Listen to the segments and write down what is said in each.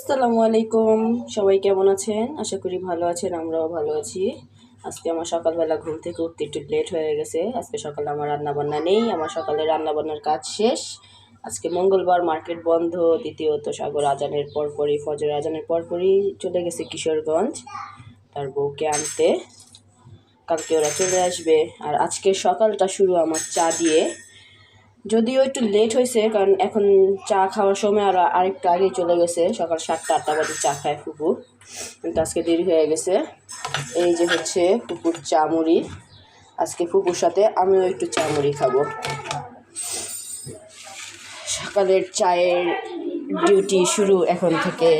আসসালামু আলাইকুম। সবাই কেমন আছেন? আশা করি ভালো আছেন, আমরাও ভালো আছি। আজকে আমার সকালবেলা ঘুম থেকে উঠতে একটু লেট হয়ে গেছে। আজকে সকালে আমার রান্নাবান্না নেই, আমার সকালে রান্নাবান্নার কাজ শেষ। আজকে মঙ্গলবার মার্কেট বন্ধ, দ্বিতীয়ত সাগর আজানের পরপরই, ফজর আজানের পরপরই চলে গেছে কিশোরগঞ্জ। তার বউকে আনতে। কালকে ওরা চলে আসবে। আর আজকে সকালটা শুরু আমার চা দিয়ে। যদিও একটু লেট হয়েছে, কারণ এখন চা খাওয়ার সময় আর আরেকটু আগে চলে গেছে। সকাল সাতটা আটটা বাজে চা খায় ফুপু। কিন্তু আজকে দেরি হয়ে গেছে। এই যে হচ্ছে ফুপুর চা মুড়ি। আজকে ফুপুর সাথে আমিও একটু চা মুড়ি খাব। সকালের চায়ের ডিউটি শুরু এখন থেকে।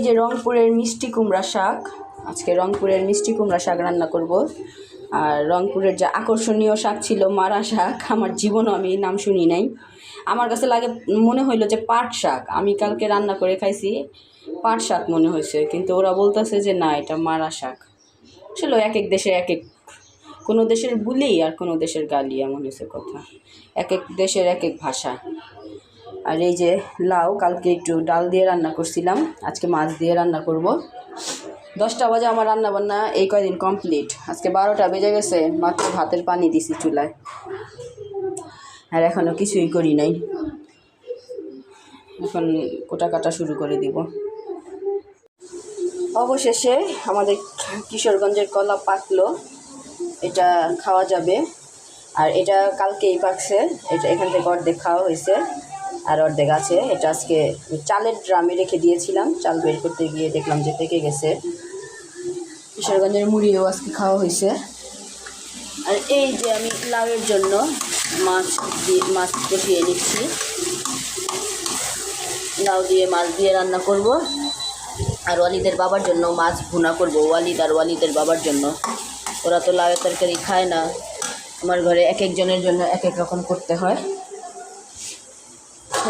এই যে রংপুরের মিষ্টি কুমড়া শাক, আজকে রংপুরের মিষ্টি কুমড়া শাক রান্না করব। আর রংপুরের যে আকর্ষণীয় শাক ছিল মারা শাক, আমার জীবনও আমি নাম শুনি নাই। আমার কাছে লাগে, মনে হইল যে পাট শাক, আমি কালকে রান্না করে খাইছি, পাট শাক মনে হয়েছে কিন্তু ওরা বলতেছে যে না, এটা মারা শাক। ছিল এক এক দেশে এক এক কোনো দেশের বুলি আর কোনো দেশের গালি, এমন হয়েছে কথা। এক এক দেশের এক এক ভাষা। আর এই যে লাউ, কালকে একটু ডাল দিয়ে রান্না করছিলাম। আজকে মাছ দিয়ে রান্না করব। দশটা বাজে আমার রান্না বান্না এই কয়দিন কমপ্লিট। আজকে বারোটা বেজে গেছে, মাত্র ভাতের পানি দিছি চুলায়। আর এখনও কিছুই করি নাই। এখন কোটা কাটা শুরু করে দিব। অবশেষে আমাদের কিশোরগঞ্জের কলা পাকলো। এটা খাওয়া যাবে। আর এটা কালকেই পাকছে। এটা এখান থেকে অর্ধেক খাওয়া হয়েছে। আর অর্ধেক আছে। এটা আজকে চালের ড্রামে রেখে দিয়েছিলাম। চাল বের করতে গিয়ে দেখলাম যে পেকে গেছে। কিশোরগঞ্জের মুড়িও আজকে খাওয়া হয়েছে। আর এই যে আমি লাউয়ের জন্য মাছ দিয়ে, মাছ কষিয়ে নিচ্ছি লাউ দিয়ে মাছ দিয়ে রান্না করব। আর ওয়ালিদের বাবার জন্য মাছ ভুনা করব, ওয়ালিদ আর ওয়ালিদের বাবার জন্য। ওরা তো লাউয়ের তরকারি খায় না। আমার ঘরে এক একজনের জন্য এক এক রকম করতে হয়।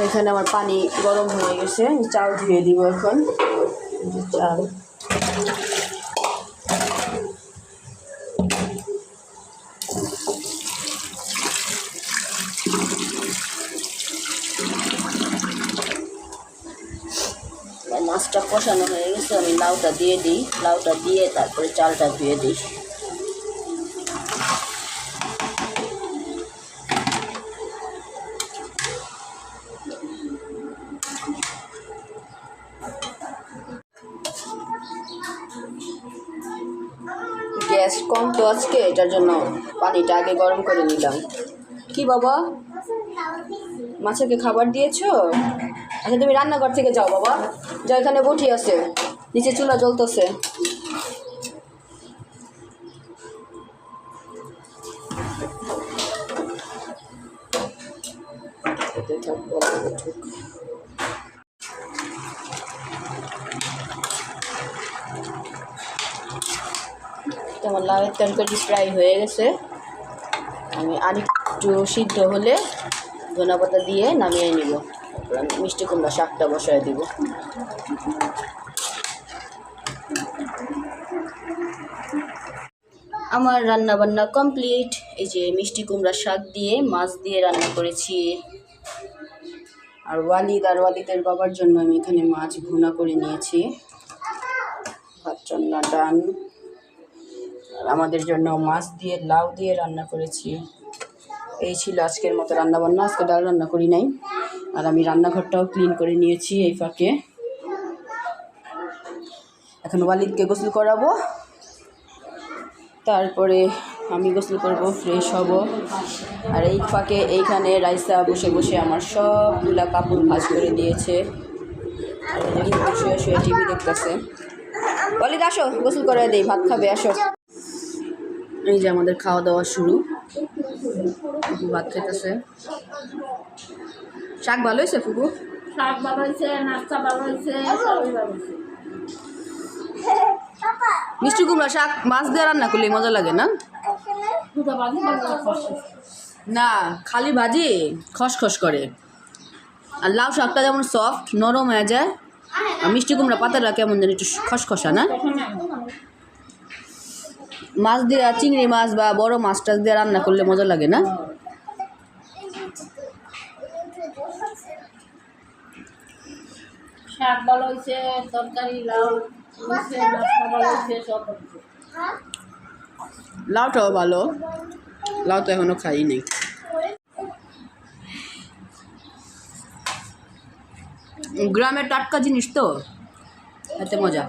এখানে আমার পানি গরম হয়ে গেছে। চাল ধুয়ে দিব এখন। চাল। মাছটা কষানো হয়ে গেছে, আমি লাউটা দিয়ে দিই। লাউটা দিয়ে তারপরে চালটা ধুয়ে দিই। গ্যাস কম তো আজকে এটার জন্য পানিটা আগে গরম করে নিলাম। কি বাবা? মাছেরকে খাবার দিয়েছ? আচ্ছা তুমি রান্নাঘর থেকে যাও বাবা। যা এখানে বটি আছে। নিচে চুলা জ্বলতেছে। থাকব, তো আমার লাউয়ের তরকারি প্রায় হয়ে গেছে। আমি আরেকটু সিদ্ধ হলে ধনা পাতা দিয়ে নামিয়ে নিব। আমি মিষ্টি কুমড়া শাকটা বসায় দিব। আমার রান্না বান্না কমপ্লিট। এই যে মিষ্টি কুমড়া শাক দিয়ে, মাছ দিয়ে রান্না করেছি। আর ওয়ালিদ আর ওয়ালিদের বাবার জন্য আমি এখানে মাছ ভুনা করে নিয়েছি। ভাত রান্না ডান। আমাদের জন্য মাছ দিয়ে, লাউ দিয়ে রান্না করেছি। এই ছিল আজকের মতো রান্না বান্না আজকে ডাল রান্না করি নাই। আর আমি রান্নাঘরটাও ক্লিন করে নিয়েছি এই ফাঁকে। এখন ওয়ালিদকে গোসল করাবো। তারপরে আমি গোসল করব ফ্রেশ হব। আর এই ফাঁকে এইখানে রাইসা বসে বসে আমার সবগুলা কাপড় ভাঁজ করে দিয়েছে। শুয়ে শুয়ে টিভি দেখতেছে। ওয়ালিদ, আসো, গোসল করে দেই, ভাত খাবে, আসো। এই যে আমাদের খাওয়া দাওয়া শুরু। ভাত খেতেছে শাক ভালো হয়েছে ফুপু? শাক ভালো হয়েছে নাস্তা ভালো হয়েছে সবই ভালো হয়েছে। মিষ্টি কুমড়া শাক মাছ দিয়ে রান্না করলে মজা লাগে না? না খালি ভাজি? খসখস করে। আর লাউ শাকটা যেমন সফট নরম হয়ে যায় আর মিষ্টি কুমড়া পাতাটা কেমন যেন একটু খসখসা না। মাছ দিয়ে চিংড়ি মাছ বা বড় মাছ টাছ দিয়ে রান্না করলে মজা লাগে না? শাক ভালো হয়েছে তরকারি লাউ লাউটাও ভালো। লাউ তো এখনও খাই নেই। গ্রামের টাটকা জিনিস তো? এতে মজা।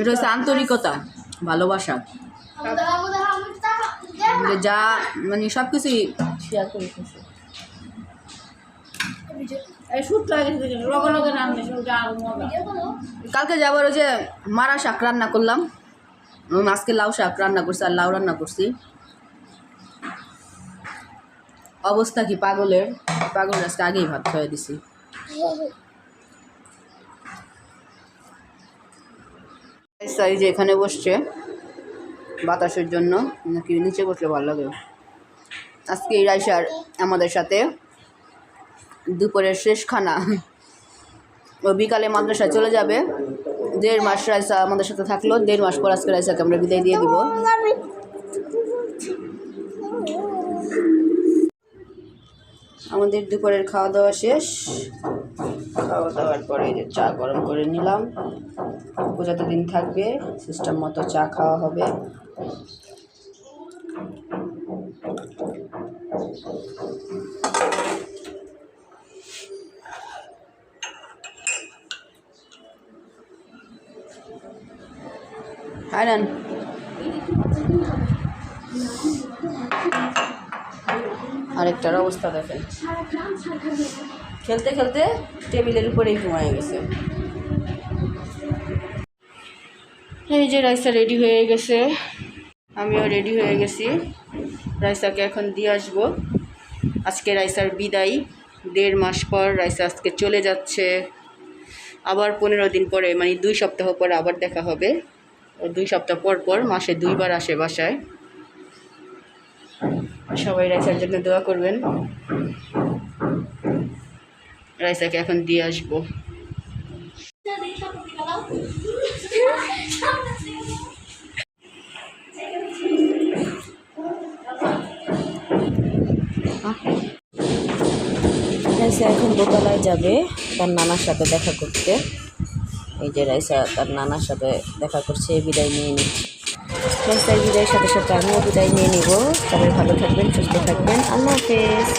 এটা হচ্ছে আন্তরিকতা, ভালোবাসা। যা মানে সব কিছুই কালকে যাবার ওই যে মারা শাক রান্না করলাম। আজকে লাউ শাক রান্না করছি, আর লাউ রান্না করছি। অবস্থা কি পাগলের? পাগল আজকে আগেই ভাত খাওয়াই দিছি। যে এখানে বসছে, বাতাসের জন্য, নাকি নিচে বসলে ভালো লাগে? আজকে এই রাইসার আমাদের সাথে দুপুরের শেষ খানা ও বিকালে মাদ্রাসায় চলে যাবে। দেড় মাস রাইসা আমাদের সাথে থাকল, দেড় মাস পর আজকে রাইসাকে আমরা বিদায় দিয়ে দিব। আমাদের দুপুরের খাওয়া দাওয়া শেষ। খাওয়া দাওয়ার পরে যে চা গরম করে নিলাম। ও যতদিন থাকবে সিস্টেম মতো চা খাওয়া হবে। হারান আরেকটার অবস্থা দেখেন। খেলতে খেলতে টেবিলের উপরেই ঘুমায় গেছে। এই যে রাইসা রেডি হয়ে গেছে। আমিও রেডি হয়ে গেছি। রাইসাকে এখন দিয়ে আসব। আজকে রাইসার বিদায়। দেড় মাস পর রাইসা আজকে চলে যাচ্ছে। আবার পনেরো দিন পরে মানে দুই সপ্তাহ পর আবার দেখা হবে। দুই সপ্তাহ পর পর, মাসে দুইবার আসে বাসায়। সবাই রাইসার জন্য দোয়া করবেন। রাইসাকে এখন দিয়ে আসব। রাইসা এখন দোতলায় যাবে, তার নানার সাথে দেখা করতে। এই যে রাইসা তার নানার সাথে দেখা করছে বিদায় নিয়ে নিচ্ছে। রাইসার বিদায়ের সাথে সাথে আমিও বিদায় নিয়ে নিব। সবাই ভালো থাকবেন, সুস্থ থাকবেন। আল্লাহ হাফেজ।